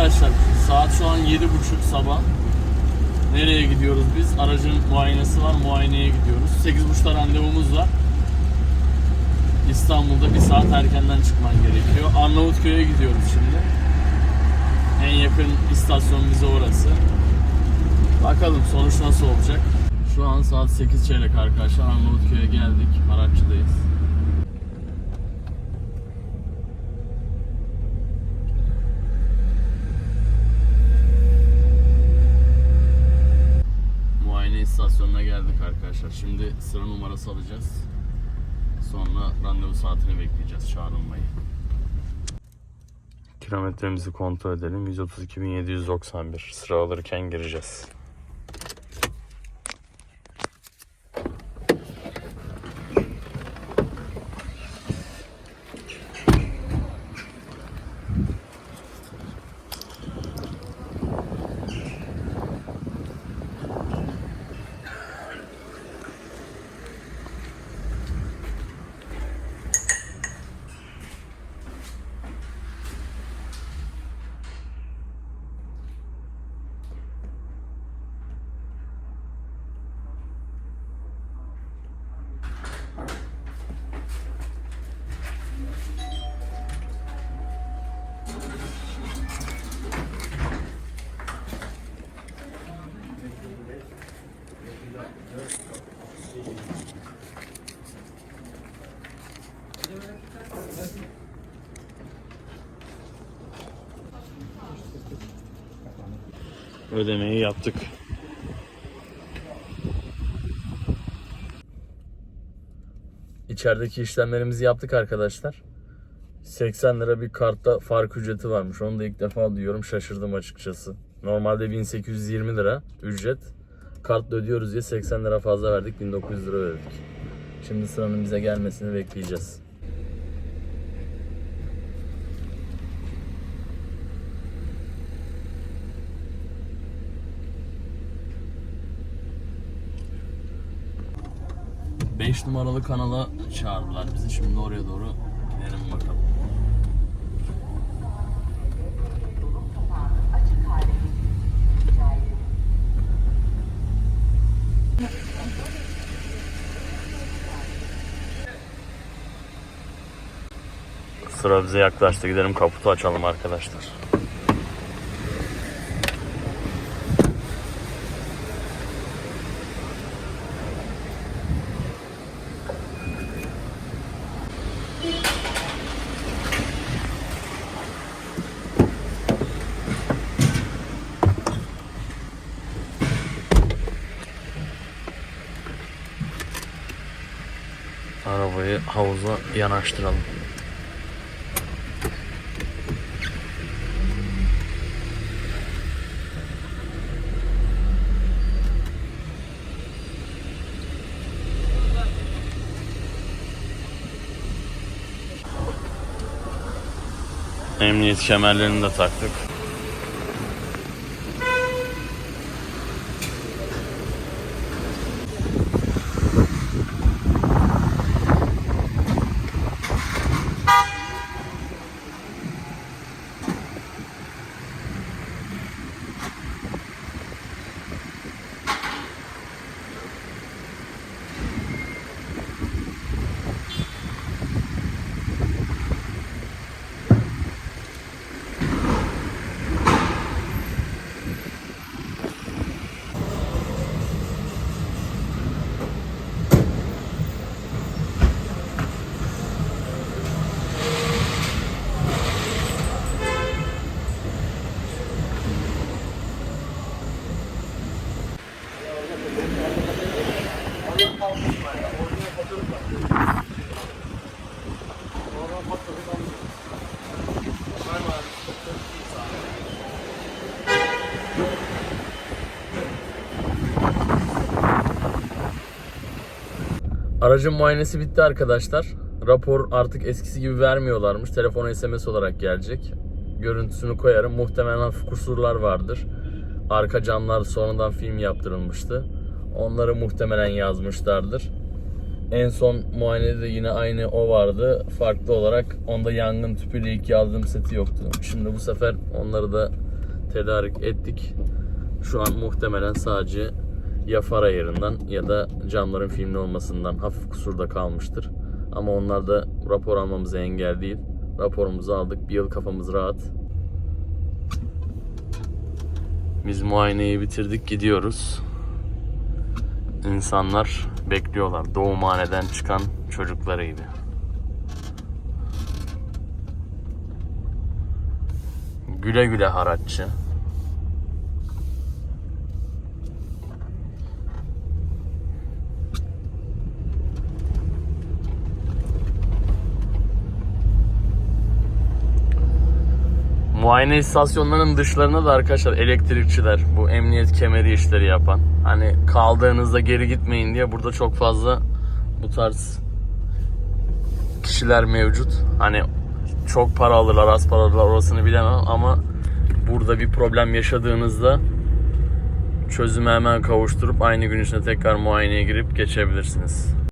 arkadaşlar saat şu an 7.30 sabah. Nereye gidiyoruz biz? Aracın muayenesi var. Muayeneye gidiyoruz. 8.30'da randevumuz var. İstanbul'da bir saat erkenden çıkman gerekiyor. Arnavutköy'e gidiyoruz şimdi. En yakın istasyon bize orası. Bakalım sonuç nasıl olacak. Şu an saat 8 çeyrek arkadaşlar. Arnavutköy'e geldik. Maratçı'dayız. Muayene istasyonuna geldik arkadaşlar. Şimdi sıra numarası alacağız. Sonra randevu saatini bekleyeceğiz çağrılmayı. Kilometremizi kontrol edelim. 132.791. Sıra alırken gireceğiz. Ödemeyi yaptık. İçerideki işlemlerimizi yaptık arkadaşlar. 80 lira bir kartta fark ücreti varmış. Onu da ilk defa duyuyorum. Şaşırdım açıkçası. Normalde 1820 lira ücret. Kartla ödüyoruz diye 80 lira fazla verdik. 1900 lira verdik. Şimdi sıranın bize gelmesini bekleyeceğiz. Beş numaralı kanala çağırdılar bizi. Şimdi oraya doğru gidelim bakalım. Sıra bize yaklaştı. Gidelim kaputu açalım arkadaşlar. Arabayı havuza yanaştıralım. Emniyet kemerlerini de taktık. Aracın muayenesi bitti arkadaşlar. Rapor artık eskisi gibi vermiyorlarmış. Telefona SMS olarak gelecek. Görüntüsünü koyarım. Muhtemelen hafif kusurlar vardır. Arka camlar sonradan film yaptırılmıştı. Onları muhtemelen yazmışlardır. En son muayenede de yine aynı o vardı. Farklı olarak onda yangın tüpüyle ilk yardım seti yoktu. Şimdi bu sefer onları da tedarik ettik. Şu an muhtemelen sadece ya far ayarından ya da camların filmli olmasından hafif kusurda kalmıştır. Ama onlar da rapor almamıza engel değil. Raporumuzu aldık. Bir yıl kafamız rahat. Biz muayeneyi bitirdik gidiyoruz. İnsanlar bekliyorlar. Doğumhaneden çıkan çocukları gibi. Güle güle haraççı. Muayene istasyonlarının dışlarında da arkadaşlar elektrikçiler, bu emniyet kemeri işleri yapan. Hani kaldığınızda geri gitmeyin diye burada çok fazla bu tarz kişiler mevcut. Hani çok para alırlar, az para alırlar orasını bilemem ama burada bir problem yaşadığınızda çözüme hemen kavuşturup aynı gün içinde tekrar muayeneye girip geçebilirsiniz.